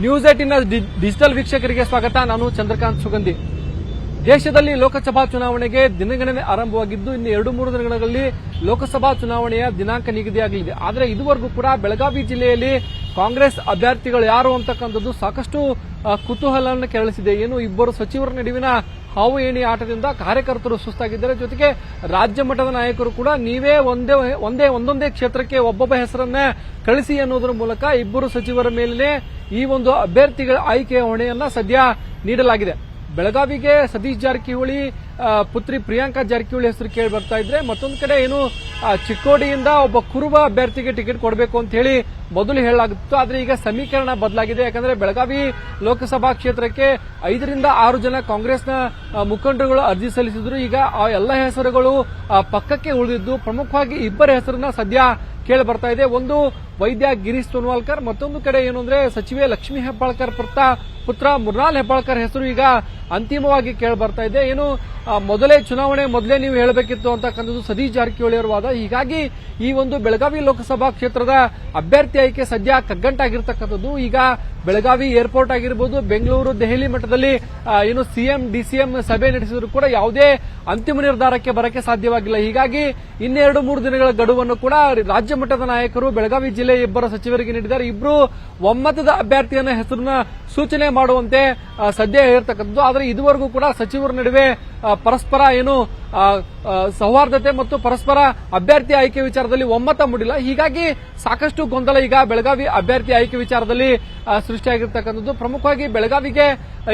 News ಏಟಿನ digital ವೀಕ್ಷಕರಿಗೆ ಸ್ವಾಗತ. ನಾನು ಚಂದ್ರಕಾಂತ್ ಸುಗಂಧಿ. ದೇಶದಲ್ಲಿ ಲೋಕಸಭಾ ಚುನಾವಣೆಗೆ ದಿನಗಣನೆ ಆರಂಭವಾಗಿದ್ದು, ಇನ್ನು ಎರಡು ಮೂರು ದಿನಗಳಲ್ಲಿ ಲೋಕಸಭಾ ಚುನಾವಣೆಯ ದಿನಾಂಕ ನಿಗದಿಯಾಗಲಿದೆ. ಆದರೆ ಇದುವರೆಗೂ ಕೂಡ ಬೆಳಗಾವಿ ಜಿಲ್ಲೆಯಲ್ಲಿ ಕಾಂಗ್ರೆಸ್ ಅಭ್ಯರ್ಥಿಗಳು ಯಾರು ಅಂತಕ್ಕಂಥದ್ದು ಸಾಕಷ್ಟು ಕುತೂಹಲವನ್ನು ಕೆರಳಿಸಿದೆ. ಏನು ಇಬ್ಬರು ಸಚಿವರ ನಡುವಿನ ಹಾವು ಏಣಿ ಆಟದಿಂದ ಕಾರ್ಯಕರ್ತರು ಸುಸ್ತಾಗಿದ್ದಾರೆ. ಜೊತೆಗೆ ರಾಜ್ಯ ಮಟ್ಟದ ನಾಯಕರು ಕೂಡ ನೀವೇ ಒಂದೇ ಒಂದೇ, ಒಂದೊಂದೇ ಕ್ಷೇತ್ರಕ್ಕೆ ಒಬ್ಬೊಬ್ಬ ಹೆಸರನ್ನ ಕಳಿಸಿ ಅನ್ನೋದರ ಮೂಲಕ ಇಬ್ಬರು ಸಚಿವರ ಮೇಲಿನ ಈ ಒಂದು ಅಭ್ಯರ್ಥಿಗಳ ಆಯ್ಕೆಯ ಹೊಣೆಯನ್ನ ಸದ್ಯ ನೀಡಲಾಗಿದೆ. ಬೆಳಗಾವಿಗೆ ಸತೀಶ್ ಜಾರಕಿಹೊಳಿ ಪುತ್ರಿ ಪ್ರಿಯಾಂಕಾ ಜಾರಕಿಹೊಳಿ ಹೆಸರು ಕೇಳಿ ಬರ್ತಾ ಇದ್ರೆ ಮತ್ತೊಂದು ಕಡೆ ಏನು ಚಿಕ್ಕೋಡಿಯಿಂದ ಒಬ್ಬ ಕುರುಬ ಅಭ್ಯರ್ಥಿಗೆ ಟಿಕೆಟ್ ಕೊಡಬೇಕು ಅಂತ ಹೇಳಿ ಮೊದಲು ಹೇಳಲಾಗಿತ್ತು. ಆದ್ರೆ ಈಗ ಸಮೀಕರಣ ಬದಲಾಗಿದೆ. ಯಾಕಂದ್ರೆ ಬೆಳಗಾವಿ ಲೋಕಸಭಾ ಕ್ಷೇತ್ರಕ್ಕೆ ಐದರಿಂದ ಆರು ಜನ ಕಾಂಗ್ರೆಸ್ನ ಮುಖಂಡರುಗಳು ಅರ್ಜಿ ಸಲ್ಲಿಸಿದ್ರು. ಈಗ ಆ ಎಲ್ಲ ಹೆಸರುಗಳು ಪಕ್ಕಕ್ಕೆ ಉಳಿದಿದ್ದು. ಪ್ರಮುಖವಾಗಿ ಇಬ್ಬರ ಹೆಸರನ್ನ ಸದ್ಯ ಕೇಳಿ ಬರ್ತಾ ಇದೆ. ಒಂದು ವೈದ್ಯ ಗಿರೀಶ್ ಸೋನ್ವಾಲ್ಕರ್, ಮತ್ತೊಂದು ಕಡೆ ಏನು ಅಂದ್ರೆ ಸಚಿವೆ ಲಕ್ಷ್ಮೀ ಹೆಬ್ಬಾಳ್ಕರ್ ಪುತ್ರ ಪುತ್ರ ಮುರ್ನಾಲ್ ಹೆಬ್ಬಾಳ್ಕರ್ ಹೆಸರು ಈಗ ಅಂತಿಮವಾಗಿ ಕೇಳಿ ಬರ್ತಾ ಇದೆ. ಏನು ಮೊದಲೇ ಚುನಾವಣೆ ಮೊದಲೇ ನೀವು ಹೇಳಬೇಕಿತ್ತು ಅಂತಕ್ಕಂಥದ್ದು ಸತೀಶ್ ಜಾರಕಿಹೊಳಿ ಅವರ ವಾದ. ಹೀಗಾಗಿ ಈ ಒಂದು ಬೆಳಗಾವಿ ಲೋಕಸಭಾ ಕ್ಷೇತ್ರದ ಅಭ್ಯರ್ಥಿ ಆಯ್ಕೆ ಸದ್ಯ ಕಗ್ಗಂಟಾಗಿರ್ತಕ್ಕಂಥದ್ದು. ಈಗ ಬೆಳಗಾವಿ ಏರ್ಪೋರ್ಟ್ ಆಗಿರ್ಬೋದು, ಬೆಂಗಳೂರು, ದೆಹಲಿ ಮಟ್ಟದಲ್ಲಿ ಏನು ಸಿಎಂ, ಡಿಸಿಎಂ ಸಭೆ ನಡೆಸಿದ್ರು ಕೂಡ ಯಾವುದೇ ಅಂತಿಮ ನಿರ್ಧಾರಕ್ಕೆ ಬರಕ್ಕೆ ಸಾಧ್ಯವಾಗಿಲ್ಲ. ಹೀಗಾಗಿ ಇನ್ನೆರಡು, ಮೂರು ದಿನಗಳ ಗಡುವನ್ನು ಕೂಡ ರಾಜ್ಯ ಮಟ್ಟದ ನಾಯಕರು, ಬೆಳಗಾವಿ ಜಿಲ್ಲೆ ಇಬ್ಬರ ಸಚಿವರಿಗೆ ನೀಡಿದ್ದಾರೆ. ಇಬ್ಬರು ಒಮ್ಮತದ ಅಭ್ಯರ್ಥಿಯನ್ನ ಹೆಸರನ್ನ ಸೂಚನೆ ಮಾಡುವಂತೆ ಸದ್ಯ ಹೇಳಿರ್ತಕ್ಕಂಥದ್ದು. ಆದರೆ ಇದುವರೆಗೂ ಕೂಡ ಸಚಿವರ ನಡುವೆ ಪರಸ್ಪರ ಏನು ಸೌಹಾರ್ದತೆ ಮತ್ತು ಪರಸ್ಪರ ಅಭ್ಯರ್ಥಿ ಆಯ್ಕೆ ವಿಚಾರದಲ್ಲಿ ಒಮ್ಮತ ಮೂಡಿಲ್ಲ. ಹೀಗಾಗಿ ಸಾಕಷ್ಟು ಗೊಂದಲ ಈಗ ಬೆಳಗಾವಿ ಅಭ್ಯರ್ಥಿ ಆಯ್ಕೆ ವಿಚಾರದಲ್ಲಿ ಸೃಷ್ಟಿಯಾಗಿರ್ತಕ್ಕಂಥದ್ದು. ಪ್ರಮುಖವಾಗಿ ಬೆಳಗಾವಿಗೆ,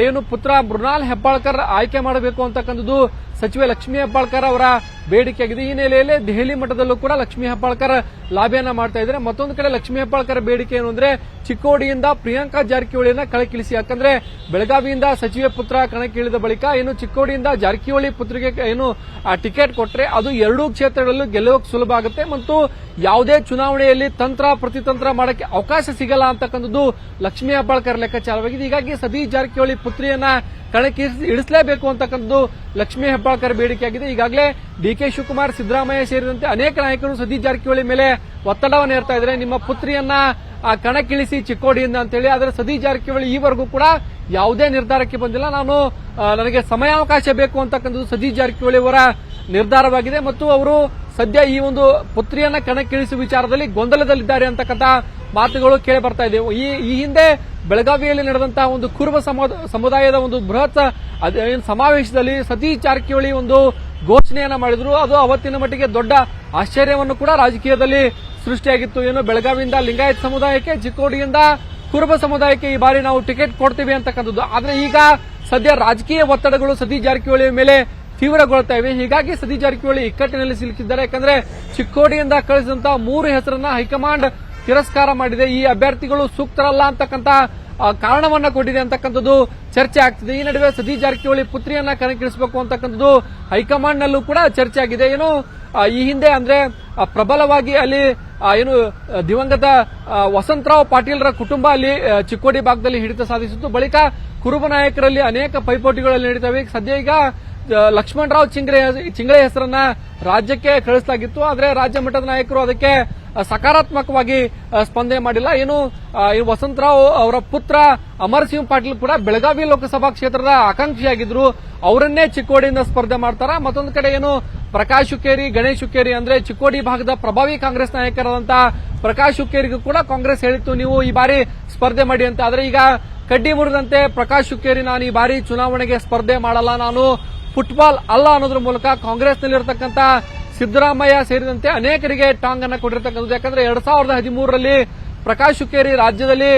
ಏನು ಪುತ್ರ ಮೃಣಾಲ್ ಹೆಬ್ಬಾಳ್ಕರ್ ಆಯ್ಕೆ ಮಾಡಬೇಕು ಅಂತಕ್ಕಂಥದ್ದು, ಸಚಿವೆ ಲಕ್ಷ್ಮೀ ಹೆಬ್ಬಾಳ್ಕರ್ ಅವರ ಬೇಡಿಕೆಯಾಗಿದೆ. ಈ ನೆಲೆಯಲ್ಲಿ ದೆಹಲಿ ಮಟ್ಟದಲ್ಲೂ ಕೂಡ ಲಕ್ಷ್ಮೀ ಹೆಬ್ಬಾಳ್ಕರ್ ಲಾಭಿಯನ್ನ ಮಾಡ್ತಾ ಇದ್ದಾರೆ. ಮತ್ತೊಂದು ಕಡೆ ಲಕ್ಷ್ಮೀ ಹೆಬ್ಬಾಳ್ಕರ್ ಬೇಡಿಕೆ ಏನು ಅಂದ್ರೆ ಚಿಕ್ಕೋಡಿಯಿಂದ ಪ್ರಿಯಾಂಕಾ ಜಾರಕಿಹೊಳಿಯನ್ನ ಕಣಕ್ಕಿಳಿಸಿ ಯಾಕಂದ್ರೆ ಬೆಳಗಾವಿಯಿಂದ ಸಚಿವ ಪುತ್ರ ಕಣಕ್ಕಿಳಿದ ಬಳಿಕ ಏನು ಚಿಕ್ಕೋಡಿಯಿಂದ ಜಾರಕಿಹೊಳಿ ಪುತ್ರಿಗೆ ಏನು ಟಿಕೆಟ್ ಕೊಟ್ರೆ ಅದು ಎರಡೂ ಕ್ಷೇತ್ರಗಳಲ್ಲೂ ಗೆಲ್ಲೋಕೆ ಸುಲಭ ಆಗುತ್ತೆ. ಮತ್ತು ಯಾವುದೇ ಚುನಾವಣೆಯಲ್ಲಿ ತಂತ್ರ, ಪ್ರತಿತಂತ್ರ ಮಾಡಕ್ಕೆ ಅವಕಾಶ ಸಿಗಲ್ಲ ಅಂತಕ್ಕಂಥದ್ದು ಲಕ್ಷ್ಮೀ ಹೆಬ್ಬಾಳ್ಕರ್ ಲೆಕ್ಕಾಚಾರವಾಗಿದೆ. ಹೀಗಾಗಿ ಸತೀಶ್ ಜಾರಕಿಹೊಳಿ ಪುತ್ರಿಯನ್ನ ಕಣಕ್ಕೆ ಇಳಿಸ್- ಇಳಿಸಲೇಬೇಕು ಅಂತಕ್ಕಂಥದ್ದು ಲಕ್ಷ್ಮೀ ಹೆಬ್ಬಾಳ್ಕರ್ ಬೇಡಿಕೆಯಾಗಿದೆ ಈಗಾಗಲೇ ಡಿ ಕೆ ಶಿವಕುಮಾರ್, ಸಿದ್ದರಾಮಯ್ಯ ಸೇರಿದಂತೆ ಅನೇಕ ನಾಯಕರು ಸತೀಶ್ ಜಾರಕಿಹೊಳಿ ಮೇಲೆ ಒತ್ತಡವನ್ನು ಹೇರ್ತಾ ಇದ್ದಾರೆ. ನಿಮ್ಮ ಪುತ್ರಿಯನ್ನ ಕಣಕ್ಕಿಳಿಸಿ ಚಿಕ್ಕೋಡಿಯಿಂದ ಅಂತೇಳಿ, ಆದರೆ ಸತೀಶ್ ಜಾರಕಿಹೊಳಿ ಈವರೆಗೂ ಕೂಡ ಯಾವುದೇ ನಿರ್ಧಾರಕ್ಕೆ ಬಂದಿಲ್ಲ. ನಾನು ನನಗೆ ಸಮಯಾವಕಾಶ ಬೇಕು ಅಂತಕ್ಕಂಥದ್ದು ಸತೀಶ್ ಜಾರಕಿಹೊಳಿ ಅವರ ನಿರ್ಧಾರವಾಗಿದೆ. ಮತ್ತು ಅವರು ಸದ್ಯ ಈ ಒಂದು ಪುತ್ರಿಯನ್ನ ಕಣಕ್ಕಿಳಿಸುವ ವಿಚಾರದಲ್ಲಿ ಗೊಂದಲದಲ್ಲಿದ್ದಾರೆ ಅಂತಕ್ಕಂಥ ಮಾತುಗಳು ಕೇಳಿ ಬರ್ತಾ ಇದೆ ಈ ಹಿಂದೆ ಬೆಳಗಾವಿಯಲ್ಲಿ ನಡೆದಂತಹ ಒಂದು ಕುರುಬ ಸಮುದ- ಸಮುದಾಯದ ಒಂದು ಬೃಹತ್ ಸಮಾವೇಶದಲ್ಲಿ ಸತೀಶ್ ಜಾರಕಿಹೊಳಿ ಒಂದು ಘೋಷಣೆಯನ್ನ ಮಾಡಿದ್ರು. ಅದು ಅವತ್ತಿನ ಮಟ್ಟಿಗೆ ದೊಡ್ಡ ಆಶ್ಚರ್ಯವನ್ನು ಕೂಡ ರಾಜಕೀಯದಲ್ಲಿ ಸೃಷ್ಟಿಯಾಗಿತ್ತು. ಏನು ಬೆಳಗಾವಿಯಿಂದ ಲಿಂಗಾಯತ್ ಸಮುದಾಯಕ್ಕೆ, ಚಿಕ್ಕೋಡಿಯಿಂದ ಕುರುಬ ಸಮುದಾಯಕ್ಕೆ ಈ ಬಾರಿ ನಾವು ಟಿಕೆಟ್ ಕೊಡ್ತೀವಿ ಅಂತಕ್ಕಂಥದ್ದು. ಆದ್ರೆ ಈಗ ಸದ್ಯ ರಾಜಕೀಯ ಒತ್ತಡಗಳು ಸತೀಶ್ ಜಾರಕಿಹೊಳಿ ಮೇಲೆ ತೀವ್ರಗೊಳ್ತಾ ಇವೆ. ಹೀಗಾಗಿ ಸತೀಶ್ ಜಾರಕಿಹೊಳಿ ಇಕ್ಕಟ್ಟಿನಲ್ಲಿ ಸಿಲುಕಿದ್ದಾರೆ. ಯಾಕಂದ್ರೆ ಚಿಕ್ಕೋಡಿಯಿಂದ ಕಳಿಸಿದಂತಹ ಮೂರು ಹೆಸರನ್ನ ಹೈಕಮಾಂಡ್ ತಿರಸ್ಕಾರ ಮಾಡಿದೆ. ಈ ಅಭ್ಯರ್ಥಿಗಳು ಸೂಕ್ತರಲ್ಲ ಅಂತಕ್ಕಂತ ಆ, ಕಾರಣವನ್ನ ಕೊಟ್ಟಿದೆ ಅಂತಕ್ಕಂಥದ್ದು ಚರ್ಚೆ ಆಗ್ತಿದೆ. ಈ ನಡುವೆ ಸತೀಶ್ ಜಾರಕಿಹೊಳಿ ಪುತ್ರಿಯನ್ನ ಕಣಕ್ಕಿಳಿಸಬೇಕು ಅಂತಕ್ಕಂಥದ್ದು ಹೈಕಮಾಂಡ್ ನಲ್ಲೂ ಕೂಡ ಚರ್ಚೆ ಆಗಿದೆ. ಏನು ಈ ಹಿಂದೆ ಅಂದ್ರೆ ಪ್ರಬಲವಾಗಿ ಅಲ್ಲಿ ಏನು ದಿವಂಗತ ವಸಂತರಾವ್ ಪಾಟೀಲ್ರ ಕುಟುಂಬ ಅಲ್ಲಿ ಚಿಕ್ಕೋಡಿ ಭಾಗದಲ್ಲಿ ಹಿಡಿತ ಸಾಧಿಸಿತ್ತು. ಬಳಿಕ ಕುರುಬ ನಾಯಕರಲ್ಲಿ ಅನೇಕ ಪೈಪೋಟಿಗಳಲ್ಲಿ ನಡೀತವೆ. ಸದ್ಯ ಈಗ ಲಕ್ಷ್ಮಣರಾವ್ ಚಿಂಗ್ರೆ ಚಿಂಗ್ಳೆ ಹೆಸರನ್ನ ರಾಜ್ಯಕ್ಕೆ ಕಳಿಸಲಾಗಿತ್ತು. ಆದ್ರೆ ರಾಜ್ಯ ಮಟ್ಟದ ನಾಯಕರು ಅದಕ್ಕೆ ಸಕಾರಾತ್ಮಕವಾಗಿ ಸ್ಪಂದನೆ ಮಾಡಿಲ್ಲ. ಏನು ಈ ವಸಂತರಾವ್ ಅವರ ಪುತ್ರ ಅಮರ್ ಸಿಂಗ್ ಪಾಟೀಲ್ ಕೂಡ ಬೆಳಗಾವಿ ಲೋಕಸಭಾ ಕ್ಷೇತ್ರದ ಆಕಾಂಕ್ಷಿಯಾಗಿದ್ರು. ಅವರನ್ನೇ ಚಿಕ್ಕೋಡಿಯಿಂದ ಸ್ಪರ್ಧೆ ಮಾಡ್ತಾರ? ಮತ್ತೊಂದು ಕಡೆ ಏನು, ಪ್ರಕಾಶ್ ಹುಕ್ಕೇರಿ ಗಣೇಶ್ ಹುಕ್ಕೇರಿ ಅಂದ್ರೆ ಚಿಕ್ಕೋಡಿ ಭಾಗದ ಪ್ರಭಾವಿ ಕಾಂಗ್ರೆಸ್ ನಾಯಕರಾದಂತಹ ಪ್ರಕಾಶ್ ಹುಕ್ಕೇರಿಗೂ ಕೂಡ ಕಾಂಗ್ರೆಸ್ ಹೇಳಿತ್ತು, ನೀವು ಈ ಬಾರಿ ಸ್ಪರ್ಧೆ ಮಾಡಿ ಅಂತ. ಆದ್ರೆ ಈಗ ಕಡ್ಡಿ ಮುರಿದಂತೆ ಪ್ರಕಾಶ್ ಹುಕ್ಕೇರಿ ನಾನು ಈ ಬಾರಿ ಚುನಾವಣೆಗೆ ಸ್ಪರ್ಧೆ ಮಾಡಲ್ಲ, ನಾನು ಫುಟ್ಬಾಲ್ ಅಲ್ಲ ಅನ್ನೋದ್ರ ಮೂಲಕ ಕಾಂಗ್ರೆಸ್ನಲ್ಲಿರ್ತಕ್ಕಂಥ ಸಿದ್ದರಾಮಯ್ಯ ಸೇರಿದಂತೆ ಅನೇಕರಿಗೆ ಟಾಂಗ್ ಅನ್ನ ಕೊಟ್ಟಿರ್ತಕ್ಕಂಥದ್ದು. ಯಾಕಂದ್ರೆ ಎರಡ್ ಸಾವಿರದ ಹದಿಮೂರರಲ್ಲಿ ಪ್ರಕಾಶ್ ಹುಕ್ಕೇರಿ ರಾಜ್ಯದಲ್ಲಿ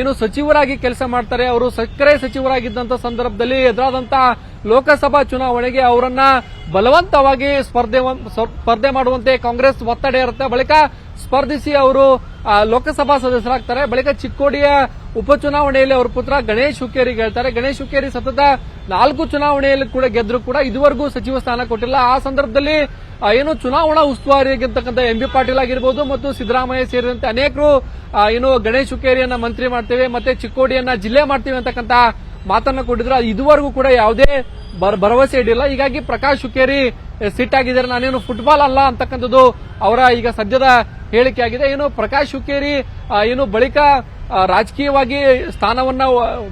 ಏನು ಸಚಿವರಾಗಿ ಕೆಲಸ ಮಾಡ್ತಾರೆ. ಅವರು ಸಕ್ಕರೆ ಸಚಿವರಾಗಿದ್ದಂತ ಸಂದರ್ಭದಲ್ಲಿ ಎದುರಾದಂತಹ ಲೋಕಸಭಾ ಚುನಾವಣೆಗೆ ಅವರನ್ನ ಬಲವಂತವಾಗಿ ಸ್ಪರ್ಧೆ ಸ್ಪರ್ಧೆ ಮಾಡುವಂತೆ ಕಾಂಗ್ರೆಸ್ ಒತ್ತಡ ಇರುತ್ತೆ ಬಳಿಕ ಸ್ಪರ್ಧಿಸಿ ಅವರು ಲೋಕಸಭಾ ಸದಸ್ಯರಾಗ್ತಾರೆ. ಬಳಿಕ ಚಿಕ್ಕೋಡಿಯ ಉಪಚುನಾವಣೆಯಲ್ಲಿ ಅವರ ಪುತ್ರ ಗಣೇಶ್ ಹುಕ್ಕೇರಿಗೆ ಹೇಳ್ತಾರೆ. ಗಣೇಶ್ ಹುಕ್ಕೇರಿ ಸತತ ನಾಲ್ಕು ಚುನಾವಣೆಯಲ್ಲಿ ಕೂಡ ಗೆದ್ರು ಕೂಡ ಇದುವರೆಗೂ ಸಚಿವ ಸ್ಥಾನ ಕೊಟ್ಟಿಲ್ಲ. ಆ ಸಂದರ್ಭದಲ್ಲಿ ಏನು ಚುನಾವಣಾ ಉಸ್ತುವಾರಿಯಾಗಿರ್ತಕ್ಕಂಥ ಎಂ ಬಿ ಪಾಟೀಲ್ ಆಗಿರ್ಬೋದು ಮತ್ತು ಸಿದ್ದರಾಮಯ್ಯ ಸೇರಿದಂತೆ ಅನೇಕರು ಏನು ಗಣೇಶ್ ಹುಕ್ಕೇರಿಯನ್ನ ಮಂತ್ರಿ ಮಾಡ್ತೇವೆ ಮತ್ತೆ ಚಿಕ್ಕೋಡಿಯನ್ನ ಜಿಲ್ಲೆ ಮಾಡ್ತೀವಿ ಅಂತಕ್ಕಂಥ ಮಾತನ್ನ ಕೊಟ್ಟಿದ್ರು. ಇದುವರೆಗೂ ಕೂಡ ಯಾವುದೇ ಭರ- ಭರವಸೆ ಇಡಿಲ್ಲ ಹೀಗಾಗಿ ಪ್ರಕಾಶ್ ಹುಕ್ಕೇರಿ ಸಿಟ್ಟಾಗಿದ್ದಾರೆ. ನಾನೇನು ಫುಟ್ಬಾಲ್ ಅಲ್ಲ ಅಂತಕ್ಕಂಥದ್ದು ಅವರ ಈಗ ಸದ್ಯದ ಹೇಳಿಕೆ ಆಗಿದೆ ಏನು ಪ್ರಕಾಶ್ ಹುಕ್ಕೇರಿ ಏನು ಬಳಿಕ ರಾಜಕೀಯವಾಗಿ ಸ್ಥಾನವನ್ನ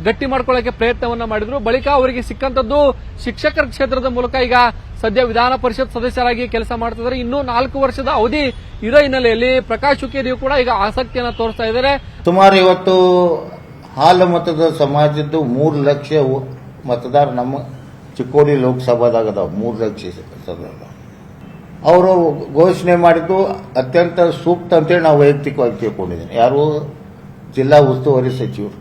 ಗಟ್ಟಿ ಮಾಡ್ಕೊಳ್ಳೋಕೆ ಪ್ರಯತ್ನವನ್ನ ಮಾಡಿದ್ರು. ಬಳಿಕ ಅವರಿಗೆ ಸಿಕ್ಕಂತದ್ದು ಶಿಕ್ಷಕರ ಕ್ಷೇತ್ರದ ಮೂಲಕ ಈಗ ಸದ್ಯ ವಿಧಾನ ಪರಿಷತ್ ಸದಸ್ಯರಾಗಿ ಕೆಲಸ ಮಾಡ್ತಿದ್ದಾರೆ. ಇನ್ನೂ ನಾಲ್ಕು ವರ್ಷದ ಅವಧಿ ಇರೋ ಹಿನ್ನೆಲೆಯಲ್ಲಿ ಪ್ರಕಾಶ್ ಹುಕ್ಕೇರಿಯು ಕೂಡ ಈಗ ಆಸಕ್ತಿಯನ್ನ ತೋರಿಸ್ತಾ ಇದ್ದಾರೆ. ಸುಮಾರು ಇವತ್ತು ಹಾಲು ಮತದ ಸಮಾಜದ್ದು ಮೂರು ಲಕ್ಷ ಮತದಾರ ನಮ್ಮ ಚಿಕ್ಕೋಡಿ ಲೋಕಸಭಾದಾಗ ಅದಾವ. ಮೂರು ಲಕ್ಷ. ಅವರು ಘೋಷಣೆ ಮಾಡಿದ್ದು ಅತ್ಯಂತ ಸೂಕ್ತ ಅಂತೇಳಿ ನಾವು ವೈಯಕ್ತಿಕವಾಗಿ ತಿಳ್ಕೊಂಡಿದ್ದೀನಿ. ಯಾರು? ಜಿಲ್ಲಾ ಉಸ್ತುವಾರಿ ಸಚಿವರು.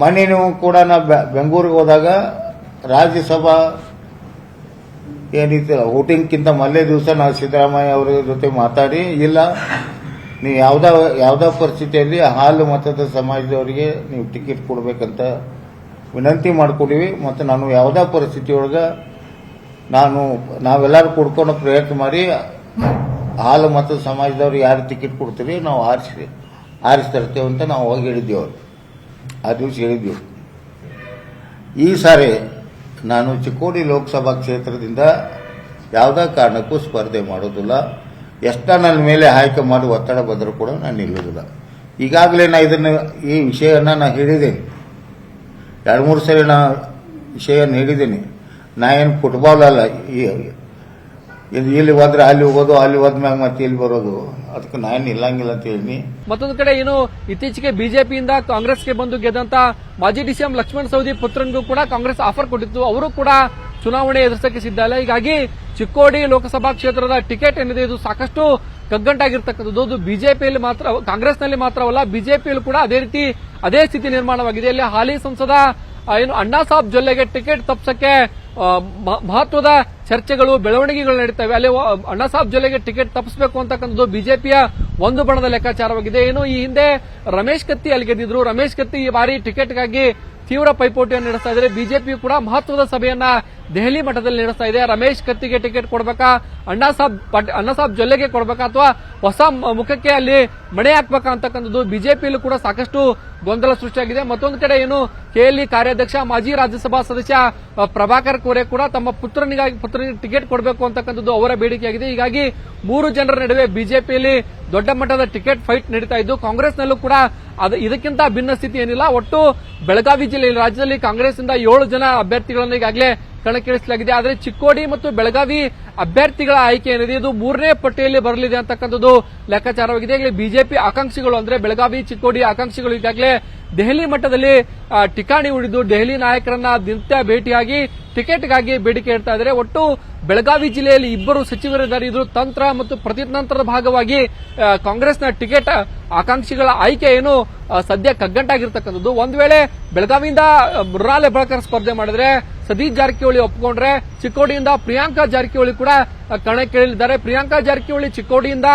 ಮೊನ್ನೆ ನೀವು ಕೂಡ ನಾವು ಬೆಂಗಳೂರಿಗೆ ಹೋದಾಗ ರಾಜ್ಯಸಭಾ ಏನಿತ್ತು, ವೋಟಿಂಗ್ಕಿಂತ ಮೊದಲೇ ದಿವಸ ನಾವು ಸಿದ್ದರಾಮಯ್ಯ ಅವರ ಜೊತೆ ಮಾತಾಡಿ, ಇಲ್ಲ, ನೀವು ಯಾವ್ದ, ಯಾವ್ದೋ ಪರಿಸ್ಥಿತಿಯಲ್ಲಿ ಹಾಲು ಮತದ ಸಮಾಜದವರಿಗೆ ನೀವು ಟಿಕೆಟ್ ಕೊಡಬೇಕಂತ ವಿನಂತಿ ಮಾಡ್ಕೊಂಡಿವಿ, ಮತ್ತು ನಾನು ಯಾವುದೇ ಪರಿಸ್ಥಿತಿ ಒಳಗೆ ನಾನು, ನಾವೆಲ್ಲರೂ ಕೊಡ್ಕೊಂಡು ಪ್ರಯತ್ನ ಮಾಡಿ, ಹಾಲು ಮತ್ತು ಸಮಾಜದವ್ರು ಯಾರು ಟಿಕೆಟ್ ಕೊಡ್ತೀರಿ, ನಾವು ಆರಿಸಿ ಆರಿಸಿ ತರ್ತೇವೆ ಅಂತ ನಾವು ಹೋಗಿ ಹೇಳಿದ್ದೇವೆ ಅವ್ರು. ಆ ದಿವಸ ಹೇಳಿದ್ದೆವು. ಈ ಸಾರಿ ನಾನು ಚಿಕ್ಕೋಡಿ ಲೋಕಸಭಾ ಕ್ಷೇತ್ರದಿಂದ ಯಾವುದೇ ಕಾರಣಕ್ಕೂ ಸ್ಪರ್ಧೆ ಮಾಡೋದಿಲ್ಲ. ಎಷ್ಟ ನನ್ನ ಮೇಲೆ ಆಯ್ಕೆ ಮಾಡಿ ಒತ್ತಡ ಬಂದರೂ ಕೂಡ ನಾನು ನಿಲ್ಲುವುದಿಲ್ಲ. ಈಗಾಗಲೇ ನಾ ಇದನ್ನು, ಈ ವಿಷಯವನ್ನು ನಾನು ಹೇಳಿದ್ದೇನೆ. ಎರಡು ಮೂರು ಸರಿ ನಾ ವಿಷಯವನ್ನು ಹೇಳಿದ್ದೀನಿ ನಾ ಏನು ಫುಟ್ಬಾಲ್ ಅಲ್ಲ ಇದು ಇಲ್ಲಿ ಹೋದ್ರೆ ಅಲ್ಲಿ ಹೋಗೋದು, ಅಲ್ಲಿ ಹೋದ್ಮ್ಯಾಗ ಮತ್ತೆ ಇಲ್ಲಿ ಬರೋದು. ಅದಕ್ಕೆ ನಾನು ಇಲ್ಲಂಗಿಲ್ಲ ಅಂತ ಹೇಳಿ ಮತ್ತೊಂದು ಕಡೆ ಏನು, ಇತ್ತೀಚೆಗೆ ಬಿಜೆಪಿಯಿಂದ ಕಾಂಗ್ರೆಸ್ಗೆ ಬಂದು ಗೆದ್ದಂತ ಮಾಜಿ ಡಿಸಿಎಂ ಲಕ್ಷ್ಮಣ್ ಸವದಿ ಪುತ್ರನಿಗೂ ಕೂಡ ಕಾಂಗ್ರೆಸ್ ಆಫರ್ ಕೊಟ್ಟಿತ್ತು. ಅವರು ಕೂಡ ಚುನಾವಣೆ ಎದುರಿಸಕ್ಕೆ ಸಿದ್ಧ ಅಲ್ಲ ಹೀಗಾಗಿ ಚಿಕ್ಕೋಡಿ ಲೋಕಸಭಾ ಕ್ಷೇತ್ರದ ಟಿಕೆಟ್ ಏನಿದೆ, ಇದು ಸಾಕಷ್ಟು ಕಗ್ಗಂಟಾಗಿರ್ತಕ್ಕಂಥದ್ದು ಅದು ಬಿಜೆಪಿಯಲ್ಲಿ ಮಾತ್ರ, ಕಾಂಗ್ರೆಸ್ನಲ್ಲಿ ಮಾತ್ರವಲ್ಲ, ಬಿಜೆಪಿಯಲ್ಲಿ ಕೂಡ ಅದೇ ರೀತಿ ಅದೇ ಸ್ಥಿತಿ ನಿರ್ಮಾಣವಾಗಿದೆ. ಇಲ್ಲಿ ಹಾಲಿ ಸಂಸದ ಏನು ಅಣ್ಣಾ ಸಾಬ್ ಜೊಲ್ಲೆಗೆ ಟಿಕೆಟ್ ತಪ್ಪಿಸಕ್ಕೆ ಮಹತ್ವದ ಚರ್ಚೆಗಳು, ಬೆಳವಣಿಗೆಗಳು ನಡೀತವೆ. ಅಲ್ಲಿ ಅಣ್ಣಾಸಾಬ್ ಅಣ್ಣಾ ಸಾಬ್ ಜೊಲ್ಲೆಗೆ ಟಿಕೆಟ್ ತಪ್ಪಿಸಬೇಕು ಅಂತಕ್ಕಂಥದ್ದು ಬಿಜೆಪಿಯ ಒಂದು ಬಣದ ಲೆಕ್ಕಾಚಾರವಾಗಿದೆ. ಏನು, ಈ ಹಿಂದೆ ರಮೇಶ್ ಕತ್ತಿ ಅಲ್ಲಿ ಗೆದ್ದಿದ್ರು ರಮೇಶ್ ಕತ್ತಿ ಈ ಬಾರಿ ಟಿಕೆಟ್ಗಾಗಿ ತೀವ್ರ ಪೈಪೋಟಿಯನ್ನು ನಡೆಸ್ತಾ ಇದ್ದಾರೆ. ಬಿಜೆಪಿ ಕೂಡ ಮಹತ್ವದ ಸಭೆಯನ್ನ ದೆಹಲಿ ಮಠದಲ್ಲಿ ನಡೆಸ್ತಾ ಇದೆ. ರಮೇಶ್ ಕತ್ತಿಗೆ ಟಿಕೆಟ್ ಕೊಡ್ಬೇಕಾ? ಅಣ್ಣಾ ಸಾಬ್ ಪಟ್- ಅಣ್ಣಾ ಸಾಬ್ ಜೊಲ್ಲೆಗೆ ಕೊಡ್ಬೇಕಾ? ಅಥವಾ ಹೊಸ ಮುಖಕ್ಕೆ ಅಲ್ಲಿ ಮಣೆ ಹಾಕ್ಬೇಕಾ ಅಂತಕ್ಕಂಥದ್ದು ಬಿಜೆಪಿಯಲ್ಲೂ ಕೂಡ ಸಾಕಷ್ಟು ಗೊಂದಲ ಸೃಷ್ಟಿಯಾಗಿದೆ. ಮತ್ತೊಂದು ಕಡೆ ಏನು, ಕೆಎಲ್ಇ ಕಾರ್ಯಾಧ್ಯಕ್ಷ, ಮಾಜಿ ರಾಜ್ಯಸಭಾ ಸದಸ್ಯ ಪ್ರಭಾಕರ್ ಕೋರೆ ಕೂಡ ತಮ್ಮ ಪುತ್ರನಿಗಾಗಿ ಪುತ್ರನಿಗೆ ಟಿಕೆಟ್ ಕೊಡಬೇಕು ಅಂತಕ್ಕಂಥದ್ದು ಅವರ ಬೇಡಿಕೆಯಾಗಿದೆ. ಹೀಗಾಗಿ ಮೂರು ಜನರ ನಡುವೆ ಬಿಜೆಪಿಯಲ್ಲಿ ದೊಡ್ಡ ಮಟ್ಟದ ಟಿಕೆಟ್ ಫೈಟ್ ನಡೀತಾ ಇದ್ದು, ಕಾಂಗ್ರೆಸ್ನಲ್ಲೂ ಕೂಡ ಅದು ಇದಕ್ಕಿಂತ ಭಿನ್ನ ಸ್ಥಿತಿ ಏನಿಲ್ಲ. ಒಟ್ಟು ಬೆಳಗಾವಿ ಜಿಲ್ಲೆಯಲ್ಲಿ, ರಾಜ್ಯದಲ್ಲಿ ಕಾಂಗ್ರೆಸ್ನಿಂದ ಏಳು ಜನ ಅಭ್ಯರ್ಥಿಗಳನ್ನು ಈಗಾಗಲೇ ಕಣಕ್ಕಿಳಿಸಲಾಗಿದೆ. ಆದರೆ ಚಿಕ್ಕೋಡಿ ಮತ್ತು ಬೆಳಗಾವಿ ಅಭ್ಯರ್ಥಿಗಳ ಆಯ್ಕೆ ಏನಿದೆ? ಇದು ಮೂರನೇ ಪಟ್ಟಿಯಲ್ಲಿ ಬರಲಿದೆ ಅಂತಕ್ಕಂಥದ್ದು ಲೆಕ್ಕಾಚಾರವಾಗಿದೆ. ಈಗಲೇ ಬಿಜೆಪಿ ಆಕಾಂಕ್ಷಿಗಳು ಅಂದ್ರೆ ಬೆಳಗಾವಿ, ಚಿಕ್ಕೋಡಿ ಆಕಾಂಕ್ಷಿಗಳು ಈಗಾಗಲೇ ದೆಹಲಿ ಮಟ್ಟದಲ್ಲಿ ಠಿಕಾಣಿ ಉಳಿದು ದೆಹಲಿ ನಾಯಕರನ್ನ ನಿತ್ಯ ಭೇಟಿಯಾಗಿ ಟಿಕೆಟ್ಗಾಗಿ ಬೇಡಿಕೆ ಇಡ್ತಾ ಇದ್ದಾರೆ. ಒಟ್ಟು ಬೆಳಗಾವಿ ಜಿಲ್ಲೆಯಲ್ಲಿ ಇಬ್ಬರು ಸಚಿವರಿದ್ದಾರೆ ಇದು ತಂತ್ರ ಮತ್ತು ಪ್ರತಿತಂತ್ರದ ಭಾಗವಾಗಿ ಕಾಂಗ್ರೆಸ್ನ ಟಿಕೆಟ್ ಆಕಾಂಕ್ಷಿಗಳ ಆಯ್ಕೆ ಏನು ಸದ್ಯ ಕಗ್ಗಂಟಾಗಿರ್ತಕ್ಕಂಥದ್ದು. ಒಂದ್ ವೇಳೆ ಬೆಳಗಾವಿಯಿಂದ ಮೃಣಾಲೆ ಬಳಕರ್ ಸ್ಪರ್ಧೆ ಮಾಡಿದ್ರೆ, ಸತೀಶ್ ಜಾರಕಿಹೊಳಿ ಒಪ್ಪಿಕೊಂಡ್ರೆ ಚಿಕ್ಕೋಡಿಯಿಂದ ಪ್ರಿಯಾಂಕಾ ಜಾರಕಿಹೊಳಿ ಕೂಡ ಆ, ಕಣಕ್ಕಿಳಿದ್ದಾರೆ ಪ್ರಿಯಾಂಕಾ ಜಾರಕಿಹೊಳಿ ಚಿಕ್ಕೋಡಿಯಿಂದ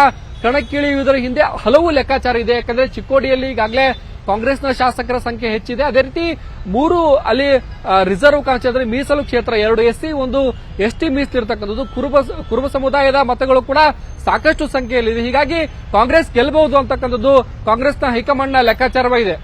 ಕಣಕ್ಕಿಳಿಯುವುದರ ಹಿಂದೆ ಹಲವು ಲೆಕ್ಕಾಚಾರ ಇದೆ. ಯಾಕಂದ್ರೆ ಚಿಕ್ಕೋಡಿಯಲ್ಲಿ ಈಗಾಗಲೇ ಕಾಂಗ್ರೆಸ್ನ ಶಾಸಕರ ಸಂಖ್ಯೆ ಹೆಚ್ಚಿದೆ. ಅದೇ ರೀತಿ ಮೂರು ಅಲ್ಲಿ ರಿಸರ್ವ್ ಕಾನ್ಸ್ಟಿ ಅಂದ್ರೆ ಮೀಸಲು ಕ್ಷೇತ್ರ ಎರಡು ಎಸ್ಸಿ ಒಂದು ಎಸ್ಟಿ ಮೀಸಲಿರ್ತಕ್ಕಂಥದ್ದು ಕುರುಬ ಕುರುಬ ಸಮುದಾಯದ ಮತಗಳು ಕೂಡ ಸಾಕಷ್ಟು ಸಂಖ್ಯೆಯಲ್ಲಿದೆ. ಹೀಗಾಗಿ ಕಾಂಗ್ರೆಸ್ ಗೆಲ್ಲಬಹುದು ಅಂತಕ್ಕಂಥದ್ದು ಕಾಂಗ್ರೆಸ್ನ ಹೈಕಮಾಂಡ್ನ ಲೆಕ್ಕಾಚಾರವಾಗಿದೆ.